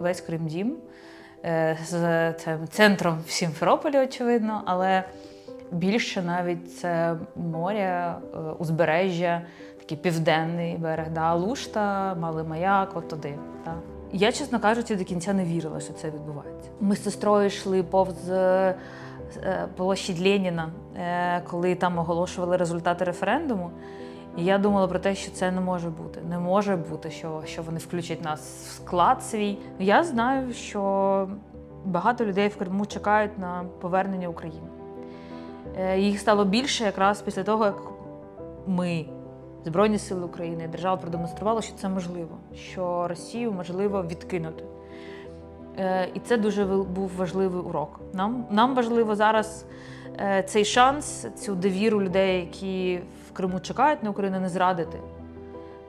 Весь Крим дім е, з цим центром в Сімферополі, очевидно, але більше навіть це море, е, узбережжя, такий південний берег, да, Лушта, Малий Маяк, от туди. Да. Я, чесно кажучи, до кінця не вірила, що це відбувається. Ми з сестрою йшли повз е, площадь Леніна, коли там оголошували результати референдуму. І я думала про те, що це не може бути. Не може бути, що, що вони включать нас в склад свій. Я знаю, що багато людей в Криму чекають на повернення України. Е, Їх стало більше якраз після того, як ми, Збройні Сили України, держава продемонструвала, що це можливо, що Росію можливо відкинути. Е, І це дуже був важливий урок. Нам, нам важливо зараз е, цей шанс, цю довіру людей, які Криму чекають на Україну, не зрадити.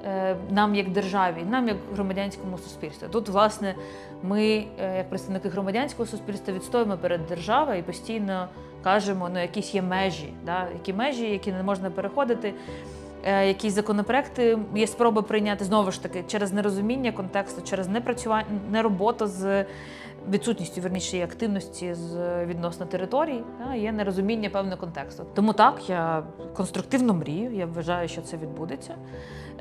Е, Нам як державі, нам як громадянському суспільству. Тут, власне, ми, е, як представники громадянського суспільства, відстоїмо перед державою і постійно кажемо, ну якісь є межі, да? які межі, які не можна переходити. Е, Якісь законопроекти є спроба прийняти знову ж таки через нерозуміння контексту, через непрацювання, нероботу з відсутністю верніше активності з відносно територій, є нерозуміння певного контексту. Тому так я конструктивно мрію. Я вважаю, що це відбудеться.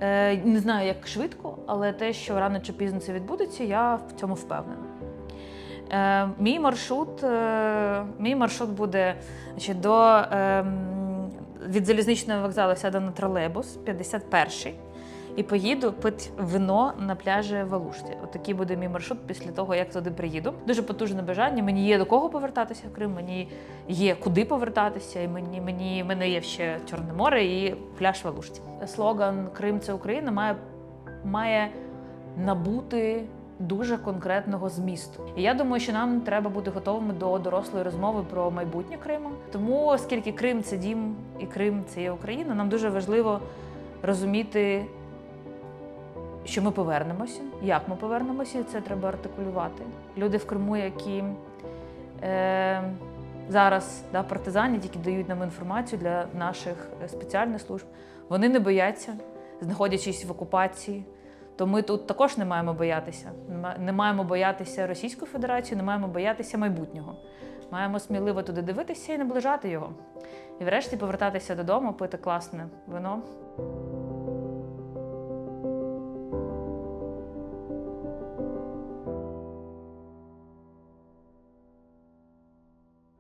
Е, не знаю, як швидко, але те, що рано чи пізно це відбудеться, я в цьому впевнена. Е, мій маршрут, е, мій маршрут буде значить, до ем, від залізничного вокзалу сяду на тролейбус 51-й і поїду пити вино на пляжі в Алушті. От буде мій маршрут після того, як туди приїду. Дуже потужне бажання. Мені є до кого повертатися в Крим, мені є куди повертатися, і мені, мені мене є ще Чорне море і пляж в Алушті. Слоган Крим це Україна має, має набути дуже конкретного змісту. І я думаю, що нам треба бути готовими до дорослої розмови про майбутнє Криму. Тому, оскільки Крим це дім і Крим це є Україна, нам дуже важливо розуміти, що ми повернемося, як ми повернемося, це треба артикулювати. Люди в Криму, які е, зараз да, партизанять, які дають нам інформацію для наших е, спеціальних служб, вони не бояться, знаходячись в окупації. То ми тут також не маємо боятися. Не маємо боятися Російської Федерації, не маємо боятися майбутнього. Маємо сміливо туди дивитися і наближати його. І врешті повертатися додому, пити класне вино